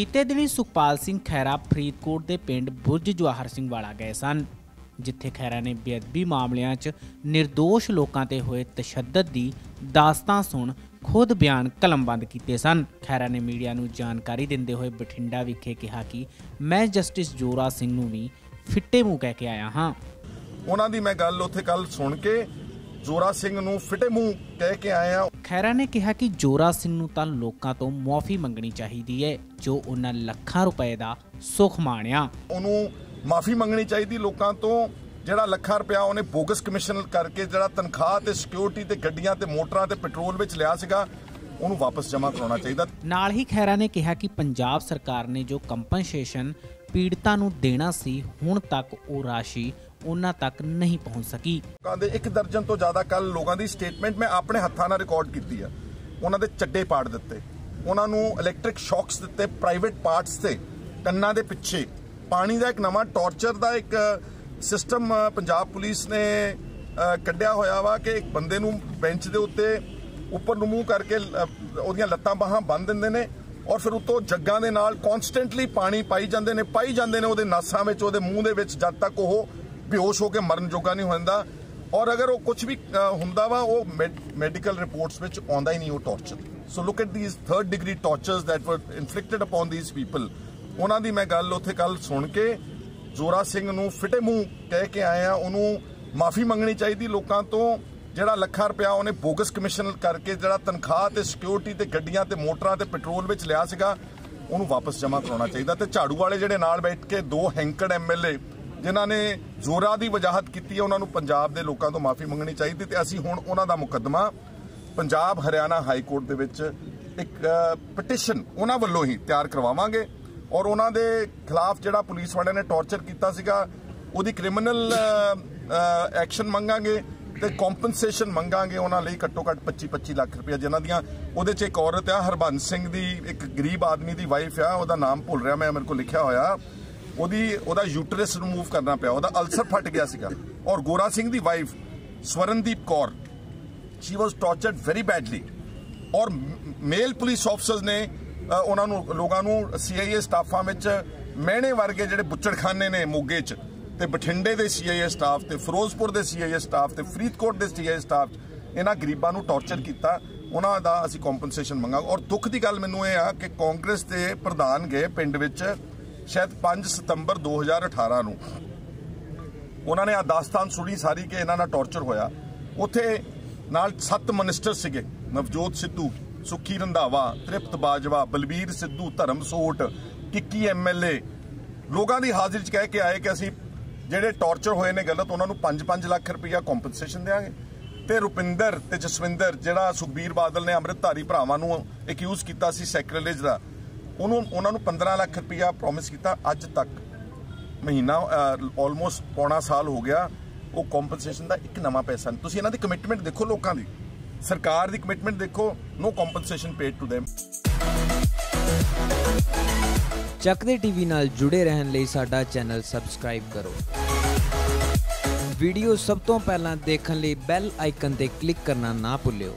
ਬੀਤੇ ਦਿਨੀ ਸੁਖਪਾਲ ਸਿੰਘ ਖੈਰਾ ਫਰੀਦਕੋਟ ਦੇ ਪਿੰਡ ਬੁਰਜ ਜਵਾਹਰ ਸਿੰਘ ਵਾਲਾ ਗਏ ਸਨ, ਜਿੱਥੇ ਖੈਰਾ ਨੇ ਬੇਅਦਬੀ ਮਾਮਲਿਆਂ 'ਚ નિર્ਦੋਸ਼ ਲੋਕਾਂ ਤੇ ਹੋਏ ਤਸ਼ੱਦਦ ਦੀ ਦਾਸਤਾਂ ਸੁਣ ਖੁਦ ਬਿਆਨ ਕਲਮਬੰਦ ਕੀਤੇ ਸਨ। ਖੈਰਾ ਨੇ ਮੀਡੀਆ ਨੂੰ ਜਾਣਕਾਰੀ ਦਿੰਦੇ ਹੋਏ ਬਠਿੰਡਾ ਵਿਖੇ ਕਿਹਾ ਕਿ ਮੈਂ ਜਸਟਿਸ ਜੋਰਾ ਸਿੰਘ ਨੂੰ ਵੀ ਫਿੱਟੇ ਮੂੰਹ ਕਹਿ ਕੇ ਆਇਆ ਹਾਂ। ਉਹਨਾਂ ਦੀ ਮੈਂ ਗੱਲ ਉੱਥੇ ਕੱਲ ਸੁਣ ਕੇ ਜੋਰਾ ਸਿੰਘ ਨੂੰ ਫਿੱਟੇ ਮੂੰਹ ਕਹਿ ਕੇ ਆਏ ਆ। ਖੈਰਾ ਨੇ ਕਿਹਾ ਕਿ ਜੋਰਾ ਸਿੰਘ ਨੂੰ ਤਾਂ ਲੋਕਾਂ ਤੋਂ ਮੁਆਫੀ ਮੰਗਣੀ ਚਾਹੀਦੀ ਹੈ ਜੋ ਉਹਨਾਂ ਲੱਖਾਂ ਰੁਪਏ ਦਾ ਸੁਖ ਮਾਣਿਆ। ਉਹਨੂੰ ਮਾਫੀ ਮੰਗਣੀ ਚਾਹੀਦੀ ਲੋਕਾਂ ਤੋਂ ਜਿਹੜਾ ਲੱਖਾਂ ਰੁਪਇਆ ਉਹਨੇ ਬੋਗਸ ਕਮਿਸ਼ਨ ਕਰਕੇ ਜਿਹੜਾ ਤਨਖਾਹ ਤੇ ਸਿਕਿਉਰਿਟੀ ਤੇ ਗੱਡੀਆਂ ਤੇ ਮੋਟਰਾਂ ਤੇ ਪੈਟਰੋਲ ਵਿੱਚ ਲਿਆ ਸੀਗਾ ਉਹਨੂੰ ਵਾਪਸ ਜਮ੍ਹਾਂ ਕਰਾਉਣਾ ਚਾਹੀਦਾ। ਨਾਲ ਹੀ ਖੈਰਾ ਨੇ ਕਿਹਾ ਕਿ ਪੰਜਾਬ ਸਰਕਾਰ ਨੇ ਜੋ ਕੰਪਨਸੇਸ਼ਨ ਪੀੜਤਾਂ ਨੂੰ ਦੇਣਾ ਸੀ ਹੁਣ ਤੱਕ ਉਹ ਰਾਸ਼ੀ ਉਹਨਾਂ ਤੱਕ ਨਹੀਂ ਪਹੁੰਚ ਸਕੀ। ਲੋਕਾਂ ਇੱਕ ਦਰਜਨ ਤੋਂ ਜ਼ਿਆਦਾ ਕੱਲ ਲੋਕਾਂ ਦੀ ਸਟੇਟਮੈਂਟ ਮੈਂ ਆਪਣੇ ਹੱਥਾਂ ਨਾਲ ਰਿਕਾਰਡ ਕੀਤੀ ਆ। ਉਹਨਾਂ ਦੇ ਚੱਡੇ ਪਾੜ ਦਿੱਤੇ। ਉਹਨਾਂ ਨੂੰ ਇਲੈਕਟ੍ਰਿਕ ਸ਼ੌਕਸ ਦਿੱਤੇ ਪ੍ਰਾਈਵੇਟ ਪਾਰਟਸ ਤੇ। ਕੰਨਾਂ ਦੇ ਪਿੱਛੇ। ਪਾਣੀ ਦਾ ਇੱਕ ਨਵਾਂ ਟਾਰਚਰ ਦਾ ਇੱਕ ਸਿਸਟਮ ਪੰਜਾਬ ਪੁਲਿਸ ਨੇ ਕੱਢਿਆ ਹੋਇਆ ਵਾ ਕਿ ਇੱਕ ਬੰਦੇ ਨੂੰ ਬੈਂਚ ਦੇ ਉੱਤੇ ਉੱਪਰ ਨੂੰ ਮੂੰਹ ਕਰਕੇ ਉਹਦੀਆਂ ਲੱਤਾਂ ਬਾਹਾਂ ਬੰਨ ਦਿੰਦੇ ਨੇ ਔਰ ਫਿਰ ਉਤੋਂ ਜੱਗਾਂ ਦੇ ਨਾਲ ਕਨਸਟੈਂਟਲੀ ਪਾਣੀ ਪਾਈ ਜਾਂਦੇ ਨੇ, ਪਾਈ ਜਾਂਦੇ ਨੇ ਉਹਦੇ ਨਾਸਾਂ ਵਿੱਚ, ਉਹਦੇ ਮੂੰਹ ਦੇ ਵਿੱਚ ਜਦ ਤੱਕ ਉਹ ਬੇਹੋਸ਼ ਹੋ ਕੇ ਮਰਨ ਜੋਗਾ ਨਹੀਂ ਹੋ ਜਾਂਦਾ ਔਰ ਅਗਰ ਉਹ ਕੁਝ ਵੀ ਹੁੰਦਾ ਵਾ, ਉਹ ਮੈਡੀਕਲ ਰਿਪੋਰਟਸ ਵਿੱਚ ਆਉਂਦਾ ਹੀ ਨਹੀਂ ਉਹ torture so look at these third degree tortures that were inflicted upon these people ਉਹਨਾਂ ਦੀ ਮੈਂ ਗੱਲ ਉੱਥੇ ਕੱਲ ਸੁਣ ਕੇ ਜੋਰਾ ਸਿੰਘ ਨੂੰ ਫਿਟੇ ਮੂੰਹ ਕਹਿ ਕੇ ਆਇਆ ਉਹਨੂੰ ਮਾਫੀ ਮੰਗਣੀ ਚਾਹੀਦੀ ਲੋਕਾਂ ਤੋਂ। ਜਿਹੜਾ ਲੱਖਾਂ ਰੁਪਇਆ ਉਹਨੇ ਬੋਗਸ ਕਮਿਸ਼ਨ ਕਰਕੇ ਜਿਹੜਾ ਤਨਖਾਹ ਤੇ ਸਿਕਿਉਰਿਟੀ ਤੇ ਗੱਡੀਆਂ ਤੇ ਮੋਟਰਾਂ ਤੇ ਪੈਟਰੋਲ ਵਿੱਚ ਲਿਆ ਸੀਗਾ, ਉਹਨੂੰ ਵਾਪਸ ਜਮ੍ਹਾਂ ਕਰਾਉਣਾ ਚਾਹੀਦਾ। ਤੇ ਝਾੜੂ ਵਾਲੇ ਜਿਹੜੇ ਨਾਲ ਬੈਠ ਕੇ ਦੋ ਹੈਂਕੜ ਐਮਐਲਏ ਜਿਨ੍ਹਾਂ ਨੇ ਜ਼ੋਰਾ ਦੀ ਵਜਾਹਤ ਕੀਤੀ ਹੈ, ਉਹਨਾਂ ਨੂੰ ਪੰਜਾਬ ਦੇ ਲੋਕਾਂ ਤੋਂ ਮਾਫੀ ਮੰਗਣੀ ਚਾਹੀਦੀ ਤੇ ਅਸੀਂ ਹੁਣ ਉਹਨਾਂ ਦਾ ਮੁਕੱਦਮਾ ਪੰਜਾਬ ਹਰਿਆਣਾ ਹਾਈ ਕੋਰਟ ਦੇ ਵਿੱਚ ਇੱਕ ਪਟੀਸ਼ਨ ਉਹਨਾਂ ਵੱਲੋਂ ਹੀ ਤਿਆਰ ਕਰਵਾਵਾਂਗੇ ਔਰ ਉਹਨਾਂ ਦੇ ਖਿਲਾਫ ਜਿਹੜਾ ਪੁਲਿਸ ਵਾਲਿਆਂ ਨੇ ਟੌਰਚਰ ਕੀਤਾ ਸੀਗਾ, ਉਹਦੀ ਕ੍ਰਿਮੀਨਲ ਐਕਸ਼ਨ ਮੰਗਾਂਗੇ ਤੇ ਕੰਪਨਸੇਸ਼ਨ ਮੰਗਾਂਗੇ ਉਹਨਾਂ ਲਈ ਘੱਟੋ ਘੱਟ 25 25 ਲੱਖ ਰੁਪਏ ਜਿਨ੍ਹਾਂ ਦੀਆਂ ਉਹਦੇ 'ਚ ਇੱਕ ਔਰਤ ਆ, ਹਰਬੰਸ ਸਿੰਘ ਦੀ, ਇੱਕ ਗਰੀਬ ਆਦਮੀ ਦੀ ਵਾਈਫ ਆ, ਉਹਦਾ ਨਾਮ ਭੁੱਲ ਰਿਹਾ ਮੈਂ, ਮੇਰੇ ਕੋਲ ਲਿਖਿਆ ਹੋਇਆ। ਉਹਦੀ, ਉਹਦਾ ਯੂਟਰਸ ਰਿਮੂਵ ਕਰਨਾ ਪਿਆ, ਉਹਦਾ ਅਲਸਰ ਫਟ ਗਿਆ ਸੀਗਾ। ਔਰ ਗੋਰਾ ਸਿੰਘ ਦੀ wife Swarandeep Kaur she was tortured very badly ਔਰ ਮੇਲ ਪੁਲਿਸ ਆਫਸਰਸ ਨੇ ਉਹਨਾਂ ਨੂੰ, ਲੋਕਾਂ ਨੂੰ ਸੀਆਈਏ ਸਟਾਫਾਂ ਵਿੱਚ ਮਹਿਣੇ ਵਰਗੇ ਜਿਹੜੇ ਬੁੱਚੜਖਾਨੇ ਨੇ ਮੋਗੇ 'ਚ, ਤੇ ਬਠਿੰਡੇ ਦੇ ਸੀਆਈਏ ਸਟਾਫ ਤੇ ਫਿਰੋਜ਼ਪੁਰ ਦੇ ਸੀਆਈਏ ਸਟਾਫ ਤੇ ਫਰੀਦਕੋਟ ਦੇ ਸੀਆਈਏ ਸਟਾਫ ਇਹਨਾਂ ਗਰੀਬਾਂ ਨੂੰ ਟੌਰਚਰ ਕੀਤਾ। ਉਹਨਾਂ ਦਾ ਅਸੀਂ ਕੰਪਨਸੇਸ਼ਨ ਮੰਗਾਂਗੇ। ਔਰ ਦੁੱਖ ਦੀ ਗੱਲ ਮੈਨੂੰ ਇਹ ਆ ਕਿ ਕਾਂਗਰਸ ਦੇ ਪ੍ਰਧਾਨ ਗਏ ਪਿੰਡ ਵਿੱਚ ਸ਼ਾਇਦ 5 ਸਤੰਬਰ 2018 ਨੂੰ ਉਹਨਾਂ ਨੇ ਆ ਦਾਸਤਾਨ ਸੁਣੀ ਸਾਰੀ ਕਿ ਇਹਨਾਂ ਨਾਲ ਟੌਰਚਰ ਹੋਇਆ। ਉੱਥੇ ਨਾਲ ਸੱਤ ਮਿਨਿਸਟਰ ਸੀਗੇ, ਨਵਜੋਤ ਸਿੱਧੂ, ਸੁੱਖੀ ਰੰਧਾਵਾ, ਤ੍ਰਿਪਤ ਬਾਜਵਾ, ਬਲਬੀਰ ਸਿੱਧੂ ਧਰਮ ਸੋਟ ਕਿੱਕੀ ਐਮਐਲਏ ਲੋਕਾਂ ਦੀ ਹਾਜ਼ਰੀ 'ਚ ਕਹਿ ਕੇ ਆਏ ਕਿ ਅਸੀਂ ਜਿਹੜੇ ਟੌਰਚਰ ਹੋਏ ਨੇ ਗਲਤ, ਉਹਨਾਂ ਨੂੰ 5-5 ਲੱਖ ਰੁਪਈਆ ਕੰਪਨਸੇਸ਼ਨ ਦੇਵਾਂਗੇ ਤੇ ਰੁਪਿੰਦਰ ਤੇ ਜਸਵਿੰਦਰ, ਜਿਹੜਾ ਸੁਖਬੀਰ ਬਾਦਲ ਨੇ ਅੰਮ੍ਰਿਤਧਾਰੀ ਭਰਾਵਾਂ ਨੂੰ ਅਕਿਊਜ਼ ਕੀਤਾ ਸੀ ਸੈਕਰੇਲੇਜ ਦਾ ਉਹਨੂੰ ਉਹਨਾਂ ਨੂੰ 15 ਲੱਖ ਰੁਪਈਆ ਪ੍ਰੋਮਿਸ ਕੀਤਾ ਅੱਜ ਤੱਕ। ਮਹੀਨਾ ਆਲਮੋਸਟ ਪੌਣਾ ਸਾਲ ਹੋ ਗਿਆ, ਉਹ ਕੰਪਨਸੇਸ਼ਨ ਦਾ ਇੱਕ ਨਵਾਂ ਪੈਸਾ ਤੁਸੀਂ ਇਹਨਾਂ ਦੀ ਕਮਿਟਮੈਂਟ ਦੇਖੋ ਲੋਕਾਂ ਦੀ। ਸਰਕਾਰ ਦੀ ਕਮਿਟਮੈਂਟ ਦੇਖੋ no compensation paid to them Chakde TV ਨਾਲ ਜੁੜੇ ਰਹਿਣ ਲਈ ਸਾਡਾ ਚੈਨਲ ਸਬਸਕ੍ਰਾਈਬ ਕਰੋ। ਵੀਡੀਓ ਸਭ ਤੋਂ ਪਹਿਲਾਂ ਦੇਖਣ ਲਈ ਬੈਲ ਆਈਕਨ ਤੇ ਕਲਿੱਕ ਕਰਨਾ ਨਾ ਭੁੱਲਿਓ।